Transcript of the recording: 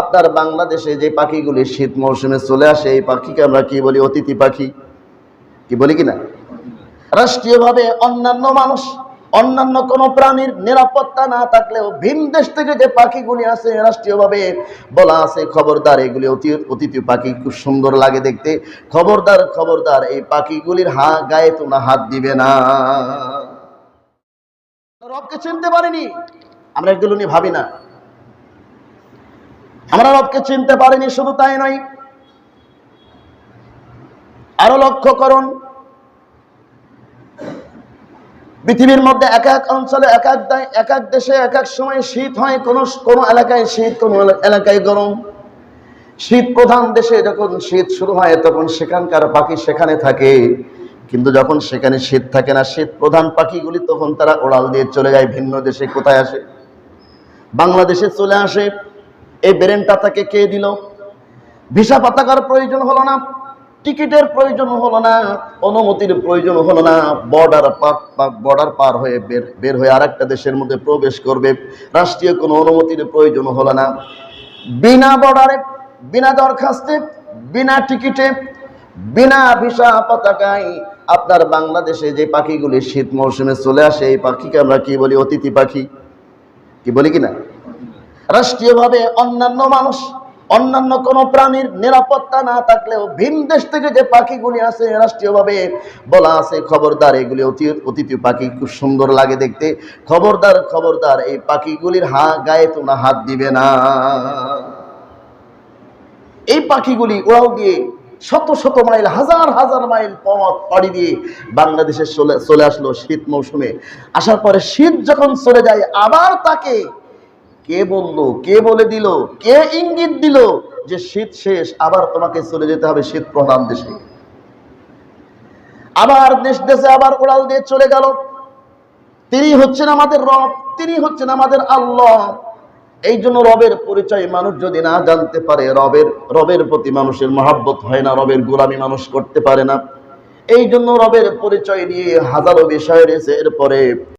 আপনার বাংলাদেশে যে পাখিগুলি শীত মৌসুমে চলে আসে, এই পাখিকে আমরা কি বলি? অতিথি পাখি। কি বলি কিনা? রাষ্ট্রীয়ভাবে অন্যান্য মানুষ, অন্যান্য কোন প্রাণীর নিরাপত্তা না থাকলেও ভিন দেশ থেকে যে পাখিগুলি আছে রাষ্ট্রীয়ভাবে বলা আছে, খবরদার, এগুলি অতি, অতিথি পাখি। খুব সুন্দর লাগে দেখতে। খবরদার খবরদার, এই পাখিগুলির হা গায়ে তোমরা হাত দিবে না। রবকে চিনতে পারিনি। আমরা এগুলো নিয়ে ভাবি না। আমরা রবকে চিনতে পারিনি, শুধু তাই নয়। আরও লক্ষ্য করুন, পৃথিবীর মধ্যে এক এক অঞ্চলে, এক এক এক এক দেশে, এক এক সময় শীত হয়, কোন কোন এলাকায় শীত, কোন এলাকায় গরম। শীত প্রধান দেশে যখন শীত শুরু হয়, তখন সেখানকার পাখি সেখানে থাকে। কিন্তু যখন সেখানে শীত থাকে না, শীত প্রধান পাখিগুলি তখন তারা ওড়াল দিয়ে চলে যায়, ভিন্ন দেশে কোথায় আসে? বাংলাদেশে চলে আসে। এই ব্রেনটা তাকে কে দিল? ভিসা পাতাকার প্রয়োজন হলো না, টিকিটের প্রয়োজন হলো না, অনুমতির প্রয়োজন হলো না বর্ডার পার বর্ডার পার হয়ে বের বের হয়ে আরেকটা দেশের মধ্যে প্রবেশ করবে। রাষ্ট্রীয় কোনো অনুমতির প্রয়োজন হলো না। বিনা বর্ডারে বিনা দরখাস্তে, বিনা টিকিটে, বিনা ভিসা পতাকায় আপনার বাংলাদেশে যে পাখিগুলি শীত মৌসুমে চলে আসে, এই পাখিকে আমরা কি বলি? অতিথি পাখি। কি বলি কিনা রাষ্ট্রীয়ভাবে অন্যান্য মানুষ, অন্যান্য কোন প্রাণীর নিরাপত্তা না থাকলেও ভিন দেশ থেকে যে পাখিগুলি আছে রাষ্ট্রীয়ভাবে বলা আছে, খবরদার, এগুলি অতি, অতিথি পাখি, খুব সুন্দর লাগে দেখতে। খবরদার খবরদার, এই পাখিগুলির হা, গায়ে তোমরা হাত দিবে না। এই পাখিগুলি উড়াল দিয়ে শত শত মাইল, হাজার হাজার মাইল পথ পাড়ি দিয়ে বাংলাদেশে চলে চলে আসলো শীত মৌসুমে। আসার পরে শীত যখন চলে যায়, আবার তাকে কে বলল, কে বলে দিল, কে ইঙ্গিত দিল যে শীত শেষ, আবার তোমাকে চলে যেতে হবে শীত প্রধান দেশে। আবার দেশ দেশে আবার উড়াল দিয়ে চলে গেল। তিনি হচ্ছেন আমাদের রব, তিনি হচ্ছেন আমাদের আল্লাহ। এই জন্য রবের পরিচয় মানুষ যদি না জানতে পারে, রবের রবের প্রতি মানুষের মহাব্বত হয় না, রবের গোলামি মানুষ করতে পারে না। এই জন্য রবের পরিচয় নিয়ে হাজারো বিষয় রয়েছে। এরপরে